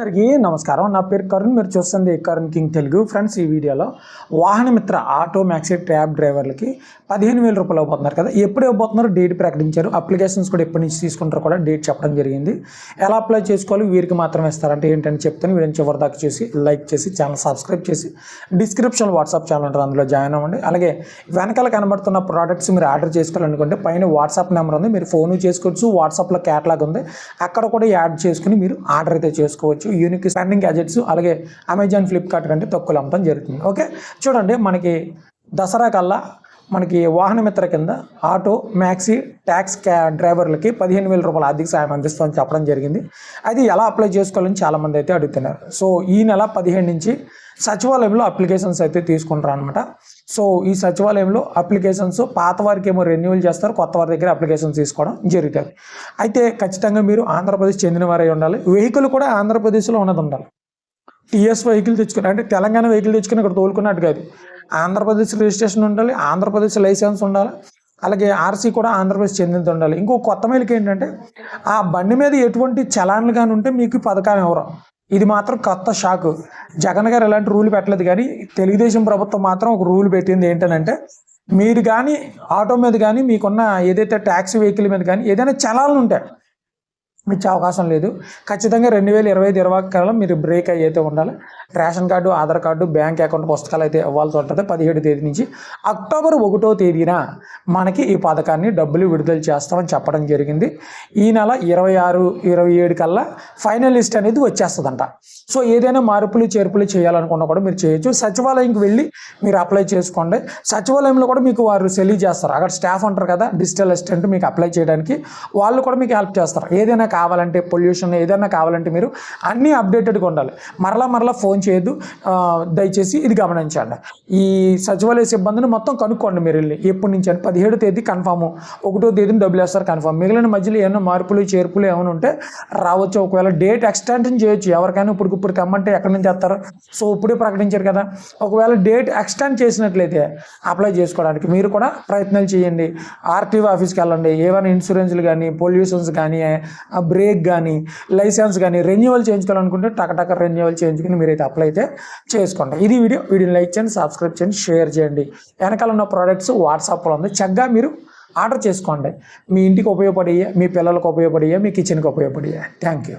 అందరికీ నమస్కారం. నా పేరు కరుణ్. మీరు చూస్తుంది కరుణ్ కింగ్ తెలుగు. ఫ్రెండ్స్ ఈ వీడియోలో వాహన మిత్ర ఆటో మ్యాక్సీ ట్యాబ్ డ్రైవర్లకి పదిహేను వేల రూపాయలు ఇవ్వబోతున్నారు కదా. ఎప్పుడు ఇవ్వబోతున్నారు డేట్ ప్రకటించారు. అప్లికేషన్స్ కూడా ఎప్పటి నుంచి తీసుకుంటారో కూడా డేట్ చెప్పడం జరిగింది. ఎలా అప్లై చేసుకోవాలి? వీరికి మాత్రమే ఇస్తారంటే ఏంటని చెప్తాను. వీడియో చివరి దాకా చూసి లైక్ చేసి ఛానల్ సబ్స్క్రైబ్ చేసి డిస్క్రిప్షన్ వాట్సాప్ ఛానల్ ఉంటుంది. అందులో జాయిన్ అవ్వండి. అలాగే వెనకాల కనబడుతున్న ప్రోడక్ట్స్ మీరు ఆర్డర్ చేసుకోవాలనుకుంటే పైన వాట్సాప్ నెంబర్ ఉంది. మీరు ఫోన్ చేసుకోవచ్చు. వాట్సాప్లో క్యాటలాగ్ ఉంది. అక్కడ కూడా యాడ్ చేసుకుని మీరు ఆర్డర్ అయితే చేసుకోవచ్చు. యూనిక్ స్పెండింగ్ గ్యాజెట్స్ అలాగే అమెజాన్ ఫ్లిప్కార్ట్ కంటే తక్కువ అమ్మటం జరుగుతుంది. ఓకే? చూడండి మనకి దసరా కల్లా మనకి వాహన మిత్ర కింద ఆటో మ్యాక్సీ ట్యాక్స్ క్యా డ్రైవర్లకి పదిహేను వేల రూపాయల ఆర్థిక సాయం అందిస్తామని చెప్పడం జరిగింది. అది ఎలా అప్లై చేసుకోవాలని చాలామంది అయితే అడుగుతున్నారు. సో ఈ నెల పదిహేను నుంచి సచివాలయంలో అప్లికేషన్స్ అయితే తీసుకుంటారు అనమాట సో ఈ సచివాలయంలో అప్లికేషన్స్ పాత వారికి ఏమో రెన్యువల్ చేస్తారు కొత్త వారి దగ్గర అప్లికేషన్స్ తీసుకోవడం జరుగుతుంది. అయితే ఖచ్చితంగా మీరు ఆంధ్రప్రదేశ్ చెందిన వారై ఉండాలి. వెహికల్ కూడా ఆంధ్రప్రదేశ్లో ఉన్నది ఉండాలి. టీఎస్ వెహికల్ తెచ్చుకుని అంటే తెలంగాణ వెహికల్ తెచ్చుకుని ఇక్కడ తోలుకున్నట్టు కాదు. ఆంధ్రప్రదేశ్ రిజిస్ట్రేషన్ ఉండాలి ఆంధ్రప్రదేశ్ లైసెన్స్ ఉండాలి అలాగే ఆర్సీ కూడా ఆంధ్రప్రదేశ్ చెందినది ఉండాలి. ఇంకో కొత్త మేలుకి ఏంటంటే ఆ బండి మీద ఎటువంటి చలాన్లు కానీ ఉంటే మీకు పథకాన్ని ఎవరు? ఇది మాత్రం కొత్త షాక్. జగన్ గారు ఎలాంటి రూల్ పెట్టలేదు కానీ తెలుగుదేశం ప్రభుత్వం మాత్రం ఒక రూల్ పెట్టింది ఏంటంటే మీరు కానీ ఆటో మీద కానీ మీకున్న ఏదైతే ట్యాక్సీ వెహికల్ మీద కానీ ఏదైనా చలాన్లు ఉంటాయి ఇచ్చే అవకాశం లేదు. ఖచ్చితంగా రెండు వేల ఇరవై ఐదు ఇరవై కాలం మీరు బ్రేక్ అయితే ఉండాలి. Ration card Aadhaar card bank account పుస్తకాలు అయితే ఇవ్వాల్సి ఉంటుంది. పదిహేడు తేదీ నుంచి అక్టోబర్ ఒకటో తేదీన మనకి ఈ పథకాన్ని డబ్బులు విడుదల చేస్తామని చెప్పడం జరిగింది. ఈ నెల ఇరవై ఆరు ఇరవై ఏడు కల్లా ఫైనల్ లిస్ట్ అనేది వచ్చేస్తుందంట. సో ఏదైనా మార్పులు చేర్పులు చేయాలనుకున్నా కూడా మీరు చేయొచ్చు. సచివాలయంకి వెళ్ళి మీరు అప్లై చేసుకోండి. సచివాలయంలో కూడా మీకు వారు సెలీ చేస్తారు. అక్కడ స్టాఫ్ ఉంటారు కదా డిజిటల్ అసిస్టెంట్ మీకు అప్లై చేయడానికి. వాళ్ళు కూడా మీకు హెల్ప్ చేస్తారు. ఏదైనా కావాలంటే పొల్యూషన్ ఏదైనా కావాలంటే మీరు అన్నీ అప్డేటెడ్గా ఉండాలి. మరలా మరలా ఫోన్ చేయొద్దు. దయచేసి ఇది గమనించండి. ఈ సచివాలయ సిబ్బందిని మొత్తం కనుక్కోండి మీరు వెళ్ళి. ఎప్పటి నుంచి అని. పదిహేడు తేదీ కన్ఫామ్ ఒకటో తేదీని డబ్బులు వేస్తారు కన్ఫామ్ మిగిలిన మధ్యలో ఏమైనా మార్పులు చేర్పులు ఏమైనా ఉంటే రావచ్చు. ఒకవేళ డేట్ ఎక్స్టెన్షన్ చేయొచ్చు. ఎవరికైనా ఇప్పుడు ఇప్పుడు తెమ్మంటే ఎక్కడి నుంచి తెస్తారు సో ఇప్పుడే ప్రకటించారు కదా. ఒకవేళ డేట్ ఎక్స్టెండ్ చేసినట్లయితే అప్లై చేసుకోవడానికి మీరు కూడా ప్రయత్నాలు చేయండి. ఆర్టీఓ ఆఫీస్కి వెళ్ళండి. ఏమైనా ఇన్సూరెన్స్లు కానీ పొల్యూషన్స్ కానీ బ్రేక్ కానీ లైసెన్స్ కానీ రెన్యువల్ చేయించుకోవాలనుకుంటే టకటక రెన్యువల్ చేయించుకుని మీరైతే అప్లై అయితే చేసుకోండి. ఇది వీడియో. వీడియోని లైక్ చేయండి సబ్స్క్రైబ్ చేయండి షేర్ చేయండి. వెనకాల ఉన్న ప్రోడక్ట్స్ వాట్సాప్లో ఉంది. చక్కగా మీరు ఆర్డర్ చేసుకోండి. మీ ఇంటికి ఉపయోగపడే మీ పిల్లలకు ఉపయోగపడే మీ కిచెన్కి ఉపయోగపడే థ్యాంక్ యూ